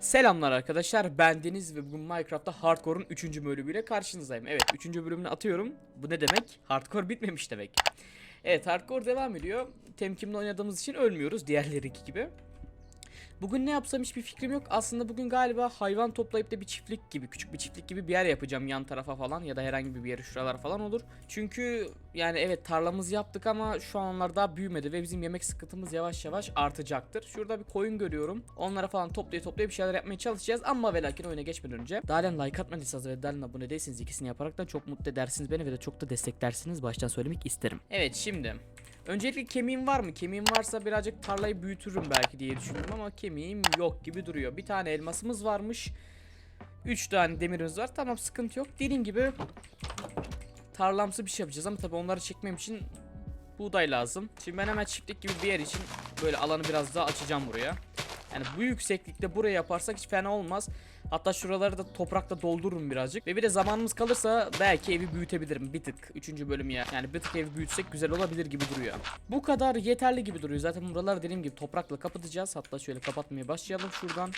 Selamlar arkadaşlar ben Deniz ve bugün Minecraft'ta Hardcore'un 3. bölümüyle karşınızdayım. Evet 3. bölümünü atıyorum. Bu ne demek? Hardcore bitmemiş demek. Evet Hardcore devam ediyor. Temkinli oynadığımız için ölmüyoruz diğerlerinki gibi. Bugün ne yapsam hiçbir fikrim yok. Aslında bugün galiba hayvan toplayıp da bir çiftlik gibi, küçük bir çiftlik gibi bir yer yapacağım yan tarafa falan ya da herhangi bir yere şuralar falan olur. Çünkü yani evet tarlamızı yaptık ama şu an onlar daha büyümedi ve bizim yemek sıkıntımız yavaş yavaş artacaktır. Şurada bir koyun görüyorum. Onlara falan toplayıp toplayıp bir şeyler yapmaya çalışacağız ama ve lakin oyuna geçmeden önce Dalen like atmadıysanız ve Dalen abone değilseniz ikisini yaparak da çok mutlu edersiniz beni ve de çok da desteklersiniz. Baştan söylemek isterim. Evet şimdi Öncelikle kemiğim var mı? Kemiğim varsa birazcık tarlayı büyütürüm belki diye düşündüm ama kemiğim yok gibi duruyor. Bir tane elmasımız varmış. 3 tane demirimiz var. Tamam sıkıntı yok. Dediğim gibi tarlamsı bir şey yapacağız ama tabii onları çekmem için buğday lazım. Şimdi ben hemen çiftlik gibi bir yer için böyle alanı biraz daha açacağım buraya. Yani bu yükseklikte buraya yaparsak hiç fena olmaz. Hatta şuraları da toprakla doldururum birazcık. Ve bir de zamanımız kalırsa belki evi büyütebilirim bir tık. Üçüncü bölüm ya. Yani bir tık evi büyütsek güzel olabilir gibi duruyor. Bu kadar yeterli gibi duruyor. Zaten buraları dediğim gibi toprakla kapatacağız. Hatta şöyle kapatmaya başlayalım şuradan.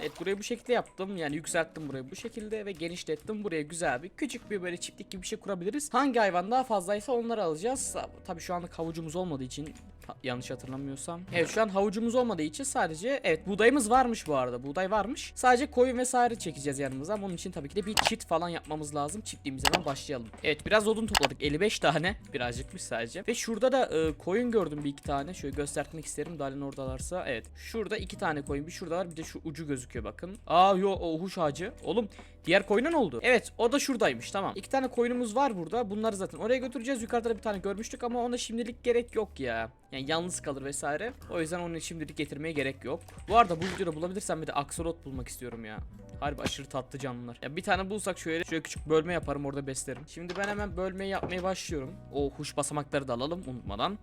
Evet burayı bu şekilde yaptım. Yani yükselttim burayı bu şekilde ve genişlettim. Buraya güzel bir küçük bir böyle çiftlik gibi bir şey kurabiliriz. Hangi hayvan daha fazlaysa onları alacağız. Tabii şu anlık havucumuz olmadığı için yanlış hatırlamıyorsam. Evet şu an havucumuz olmadığı için sadece evet buğdayımız varmış bu arada. Buğday varmış. Sadece koyun vesaire çekeceğiz yanımıza. Onun için tabii ki de bir çit falan yapmamız lazım. Çiftliğimize hemen başlayalım. Evet biraz odun topladık. 55 tane. Birazcıkmış sadece. Ve şurada da e, koyun gördüm bir iki tane. Şöyle göstermek isterim. Dalin oradalarsa. Evet. Şurada iki tane koyun. Bir şurada var. Bir de şu ucu gözüküyor bakın. Aa yo o huş ağacı. Oğlum diğer koyuna ne oldu? Evet o da şuradaymış tamam. İki tane koyunumuz var burada. Bunları zaten oraya götüreceğiz. Yukarıda da bir tane görmüştük ama ona şimdilik gerek yok ya. Yani yalnız kalır vesaire. O yüzden onu şimdilik getirmeye gerek yok. Bu arada bu videoda bulabilirsem bir de aksolot bulmak istiyorum ya. Harbi aşırı tatlı canlılar. Ya bir tane bulsak şöyle şöyle küçük bölme yaparım orada beslerim. Şimdi ben hemen bölmeyi yapmaya başlıyorum. O huş basamakları da alalım unutmadan.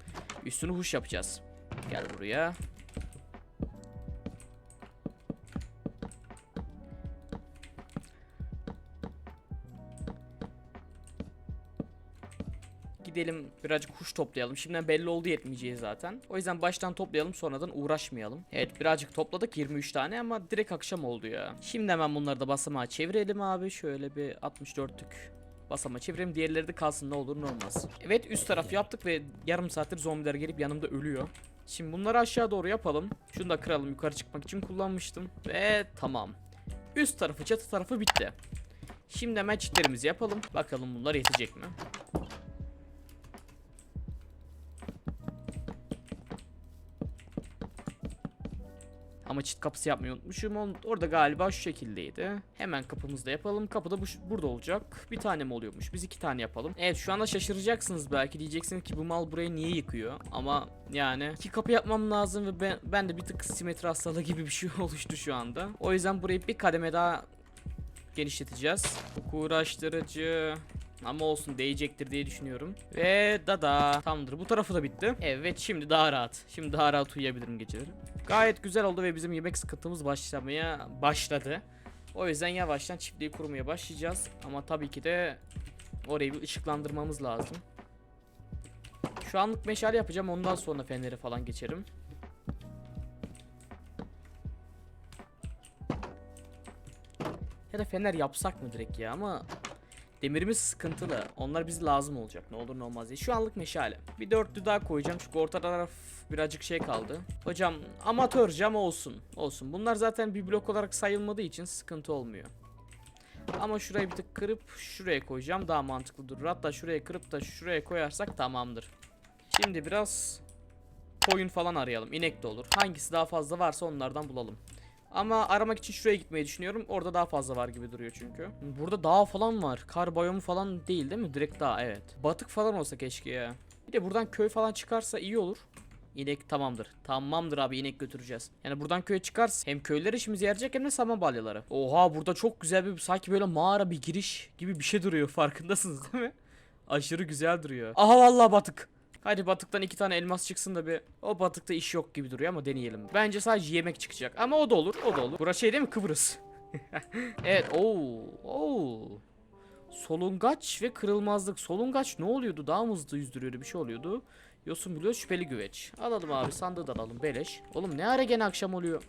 Üstünü huş yapacağız. Gel buraya. Gidelim birazcık kuş toplayalım. Şimdiden belli oldu yetmeyeceği zaten. O yüzden baştan toplayalım sonradan uğraşmayalım. Evet birazcık topladık 23 tane ama direkt akşam oldu ya. Şimdi hemen bunları da basamağa çevirelim abi. Şöyle bir 64'lük basama çevirelim. Diğerleri de kalsın ne olur ne olmaz. Evet üst taraf yaptık ve yarım saattir zombiler gelip yanımda ölüyor. Şimdi bunları aşağı doğru yapalım. Şunu da kıralım yukarı çıkmak için kullanmıştım. Ve tamam. Üst tarafı çatı tarafı bitti. Şimdi hemen çitlerimizi yapalım. Bakalım bunlar yetecek mi? Ama çit kapısı yapmayı unutmuşum. Orada galiba şu şekildeydi. Hemen kapımızı da yapalım. Kapı da bu, burada olacak. Bir tane mi oluyormuş? Biz iki tane yapalım. Evet şu anda şaşıracaksınız belki. Diyeceksiniz ki bu mal burayı niye yıkıyor? Ama yani iki kapı yapmam lazım ve ben, ben de bir tık simetri hastalığı gibi bir şey oluştu şu anda. O yüzden burayı bir kademe daha genişleteceğiz. Uğraştırıcı. Ama olsun değecektir diye düşünüyorum. Ve dada. Tamamdır bu tarafı da bitti. Evet şimdi daha rahat. Şimdi daha rahat uyuyabilirim geceleri. Gayet güzel oldu ve bizim yemek sıkıntımız başlamaya başladı. O yüzden yavaştan çiftliği kurmaya başlayacağız. Ama tabii ki de orayı bir ışıklandırmamız lazım. Şu anlık meşale yapacağım ondan sonra feneri falan geçerim. Ya da fener yapsak mı direkt ya ama Demirimiz sıkıntılı. Onlar bize lazım olacak. Ne olur ne olmaz diye. Şu anlık meşale. Bir dörtlü daha koyacağım. Çünkü orta taraf birazcık şey kaldı. Hocam amatör cam olsun. Olsun. Bunlar zaten bir blok olarak sayılmadığı için sıkıntı olmuyor. Ama şurayı bir tık kırıp şuraya koyacağım. Daha mantıklı durur. Hatta şuraya kırıp da şuraya koyarsak tamamdır. Şimdi biraz koyun falan arayalım. İnek de olur. Hangisi daha fazla varsa onlardan bulalım. Ama aramak için şuraya gitmeyi düşünüyorum. Orada daha fazla var gibi duruyor çünkü. Burada dağ falan var. Kar biyomu falan değil değil mi? Direkt dağ evet. Batık falan olsa keşke ya. Bir de buradan köy falan çıkarsa iyi olur. İnek tamamdır. Tamamdır abi inek götüreceğiz. Yani buradan köye çıkarsa hem köyler işimize yarayacak hem de saman balyaları. Oha burada çok güzel bir sanki böyle mağara bir giriş gibi bir şey duruyor farkındasınız değil mi? Aşırı güzel duruyor. Aha vallahi batık. Hadi batıktan iki tane elmas çıksın da bir. O batıkta iş yok gibi duruyor ama deneyelim. Bence sadece yemek çıkacak. Ama o da olur, o da olur. Burası şey değil mi? Kıbrıs. evet, oo, oo. Solungaç ve kırılmazlık. Solungaç ne oluyordu? Daha mı hızlı yüzdürüyordu? Bir şey oluyordu. Yosun buluyor şüpheli güveç. Alalım abi sandığı da alalım beleş. Oğlum ne ara gene akşam oluyor?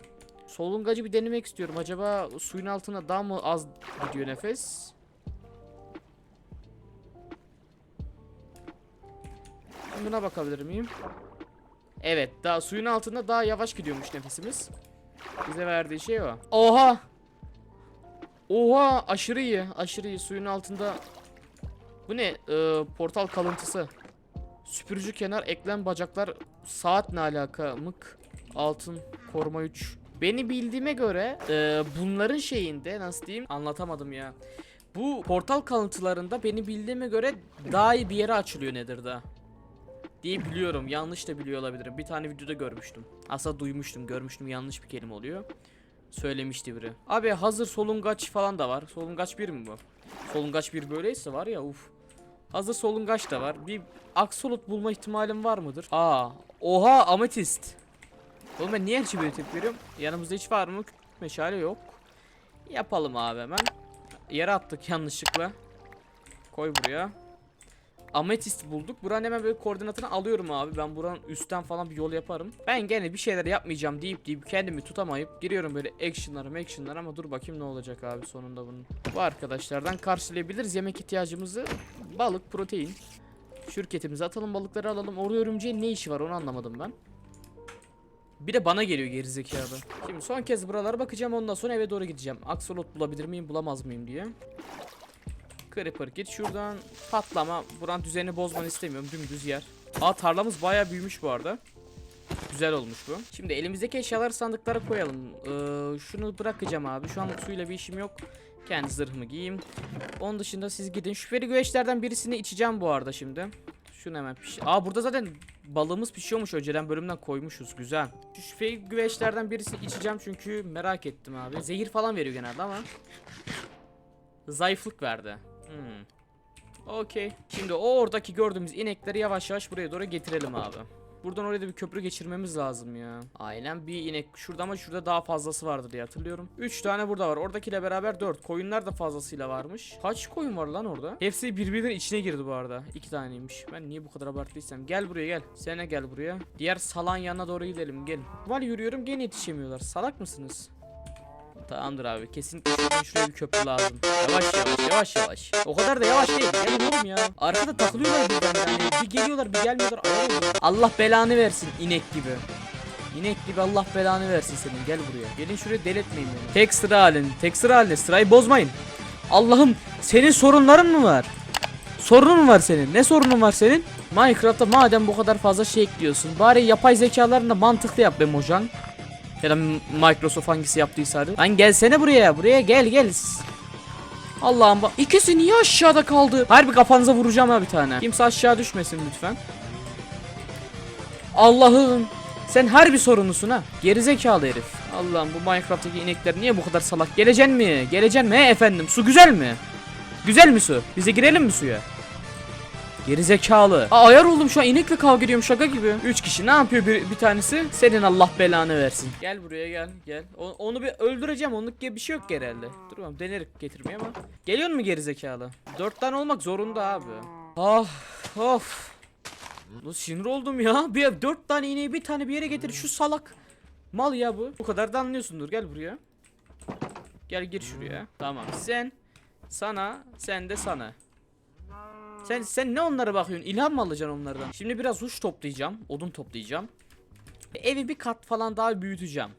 Solungacı bir denemek istiyorum. Acaba suyun altına daha mı az gidiyor nefes? Buna bakabilir miyim? Evet, daha suyun altında daha yavaş gidiyormuş nefesimiz. Bize verdiği şey o. Oha! Oha, aşırı iyi, aşırı iyi. Suyun altında bu ne? Ee, portal kalıntısı. Süpürücü kenar, eklem bacaklar, saat ne alaka? Mık, altın, koruma 3. Beni bildiğime göre e, bunların şeyinde nasıl diyeyim anlatamadım ya. Bu portal kalıntılarında beni bildiğime göre daha iyi bir yere açılıyor Nether'da. Diye biliyorum. Yanlış da biliyor olabilirim. Bir tane videoda görmüştüm. Aslında duymuştum, görmüştüm. Yanlış bir kelime oluyor. Söylemişti biri. Abi hazır solungaç falan da var. Solungaç bir mi bu? Solungaç bir böyleyse var ya uf. Hazır solungaç da var. Bir aksolot bulma ihtimalim var mıdır? Aa, oha ametist. Oğlum ben niye her şeye böyle veriyorum? Yanımızda hiç var mı? Meşale yok. Yapalım abi hemen. Yere attık yanlışlıkla. Koy buraya. Ametist bulduk. Buranın hemen böyle koordinatını alıyorum abi. Ben buranın üstten falan bir yol yaparım. Ben gene bir şeyler yapmayacağım deyip deyip kendimi tutamayıp giriyorum böyle action'lara action'lara ama dur bakayım ne olacak abi sonunda bunun. Bu arkadaşlardan karşılayabiliriz yemek ihtiyacımızı. Balık, protein. Şirketimize atalım balıkları alalım. Oraya örümceğin ne işi var onu anlamadım ben. Bir de bana geliyor gerizekalı. Şimdi son kez buralara bakacağım ondan sonra eve doğru gideceğim. Axolot bulabilir miyim bulamaz mıyım diye. Creeper git şuradan patlama. Buranın düzenini bozmanı istemiyorum dümdüz yer. Aa tarlamız bayağı büyümüş bu arada. Güzel olmuş bu. Şimdi elimizdeki eşyaları sandıklara koyalım. Ee, şunu bırakacağım abi. Şu anlık suyla bir işim yok. Kendi zırhımı giyeyim. Onun dışında siz gidin. Şüpheli güveçlerden birisini içeceğim bu arada şimdi. Şunu hemen piş... Aa burada zaten balığımız pişiyormuş önceden bölümden koymuşuz. Güzel. Şu şüpheli güveçlerden birisini içeceğim çünkü merak ettim abi. Zehir falan veriyor genelde ama. Zayıflık verdi. Hmm. Okey. Şimdi o oradaki gördüğümüz inekleri yavaş yavaş buraya doğru getirelim abi. Buradan oraya da bir köprü geçirmemiz lazım ya. Aynen bir inek şurada ama şurada daha fazlası vardı diye hatırlıyorum. 3 tane burada var. Oradakiyle beraber 4. Koyunlar da fazlasıyla varmış. Kaç koyun var lan orada? Hepsi birbirinin içine girdi bu arada. 2 taneymiş. Ben niye bu kadar abarttıysam. Gel buraya gel. Sen de gel buraya. Diğer salan yanına doğru gidelim. Gelin. Var yürüyorum gene yetişemiyorlar. Salak mısınız? Tamamdır abi. Kesinlikle şuraya bir köprü lazım. Yavaş yavaş yavaş yavaş. O kadar da yavaş değil. Gelin oğlum ya. Arkada takılıyorlar birden yani. Bir geliyorlar bir gelmiyorlar. Oluyor. Allah belanı versin inek gibi. İnek gibi Allah belanı versin senin. Gel buraya. Gelin şuraya deletmeyin beni. Tek sıra halin. Tek sıra halinde. Sırayı bozmayın. Allah'ım senin sorunların mı var? Sorunun var senin? Ne sorunun var senin? Minecraft'ta madem bu kadar fazla şey ekliyorsun. Bari yapay zekalarını mantıklı yap be Mojang. Ya da Microsoft hangisi yaptıysa. Lan gelsene buraya. Buraya gel gel. Allah'ım bak. İkisi niye aşağıda kaldı? Harbi kafanıza vuracağım ha bir tane. Kimse aşağı düşmesin lütfen. Allah'ım. Sen her bir sorumlusun ha. Gerizekalı herif. Allah'ım bu Minecraft'taki inekler niye bu kadar salak? Geleceksin mi? Geleceksin mi? He efendim. Su güzel mi? Güzel mi su? Bize girelim mi suya? Gerizekalı. Aa, ayar oldum şu an inekle kavga ediyorum şaka gibi. Üç kişi ne yapıyor bir, bir tanesi? Senin Allah belanı versin. Gel buraya gel gel. O- onu bir öldüreceğim onluk gibi bir şey yok herhalde. Dur bakalım denerik getirmeye ama. Geliyor mu gerizekalı? Dört tane olmak zorunda abi. Of of. Ulan sinir oldum ya. Bir dört tane ineği bir tane bir yere getir. Şu salak. Mal ya bu. Bu kadar da anlıyorsundur. Gel buraya. Gel gir şuraya. Tamam. Sen sana sen de sana. Sen sen ne onlara bakıyorsun? İlham mı alacaksın onlardan? Şimdi biraz huş toplayacağım. Odun toplayacağım. Evi bir kat falan daha büyüteceğim.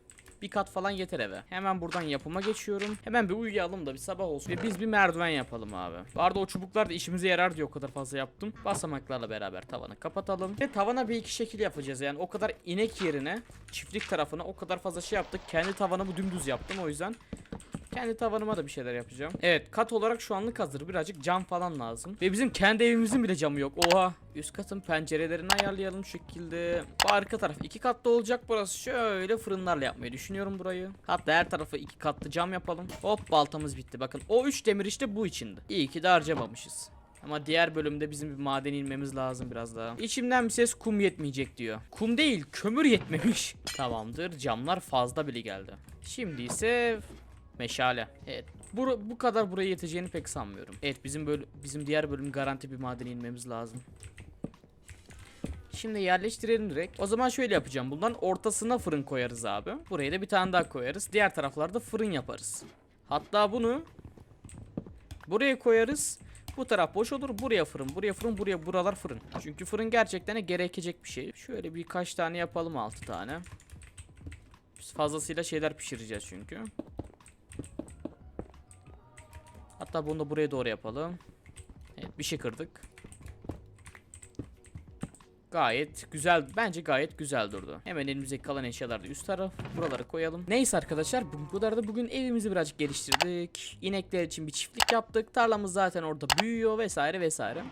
Bir kat falan yeter eve. Hemen buradan yapıma geçiyorum. Hemen bir uyuyalım da bir sabah olsun. Ve biz bir merdiven yapalım abi. Bu arada o çubuklar da işimize yarar diye o kadar fazla yaptım. Basamaklarla beraber tavanı kapatalım. Ve tavana bir iki şekil yapacağız. Yani o kadar inek yerine çiftlik tarafına o kadar fazla şey yaptık. Kendi tavanımı dümdüz yaptım o yüzden. Kendi tavanıma da bir şeyler yapacağım. Evet kat olarak şu anlık hazır. Birazcık cam falan lazım. Ve bizim kendi evimizin bile camı yok. Oha. Üst katın pencerelerini ayarlayalım şu şekilde. Bu arka taraf iki katlı olacak burası. Şöyle fırınlarla yapmayı düşünüyorum burayı. Hatta her tarafı iki katlı cam yapalım. Hop baltamız bitti. Bakın o üç demir işte bu içindi. İyi ki de harcamamışız. Ama diğer bölümde bizim bir maden inmemiz lazım biraz daha. İçimden bir ses kum yetmeyecek diyor. Kum değil kömür yetmemiş. Tamamdır camlar fazla bile geldi. Şimdi ise Meşale. Evet. Bu, bu kadar buraya yeteceğini pek sanmıyorum. Evet bizim böyle bizim diğer bölüm garanti bir madene inmemiz lazım. Şimdi yerleştirelim direkt. O zaman şöyle yapacağım. Bundan ortasına fırın koyarız abi. Buraya da bir tane daha koyarız. Diğer taraflarda fırın yaparız. Hatta bunu buraya koyarız. Bu taraf boş olur. Buraya fırın, buraya fırın, buraya buralar fırın. Çünkü fırın gerçekten gerekecek bir şey. Şöyle birkaç tane yapalım 6 tane. Biz fazlasıyla şeyler pişireceğiz çünkü. Hatta bunu da buraya doğru yapalım. Evet bir şey kırdık. Gayet güzel. Bence gayet güzel durdu. Hemen elimizdeki kalan eşyaları da üst taraf. Buraları koyalım. Neyse arkadaşlar bu kadar da bugün evimizi birazcık geliştirdik. İnekler için bir çiftlik yaptık. Tarlamız zaten orada büyüyor vesaire vesaire.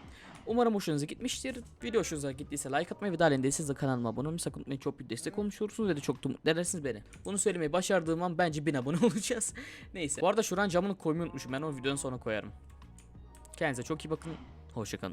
Umarım hoşunuza gitmiştir. Video hoşunuza gittiyse like atmayı ve daha siz de kanalıma abone olmayı sakın unutmayın. Çok büyük destek olmuş ve de çok da mutlu edersiniz beni. Bunu söylemeyi başardığım an bence 1000 abone olacağız. Neyse. Bu arada şuran camını koymayı unutmuşum. Ben o videonun sonra koyarım. Kendinize çok iyi bakın. Hoşçakalın.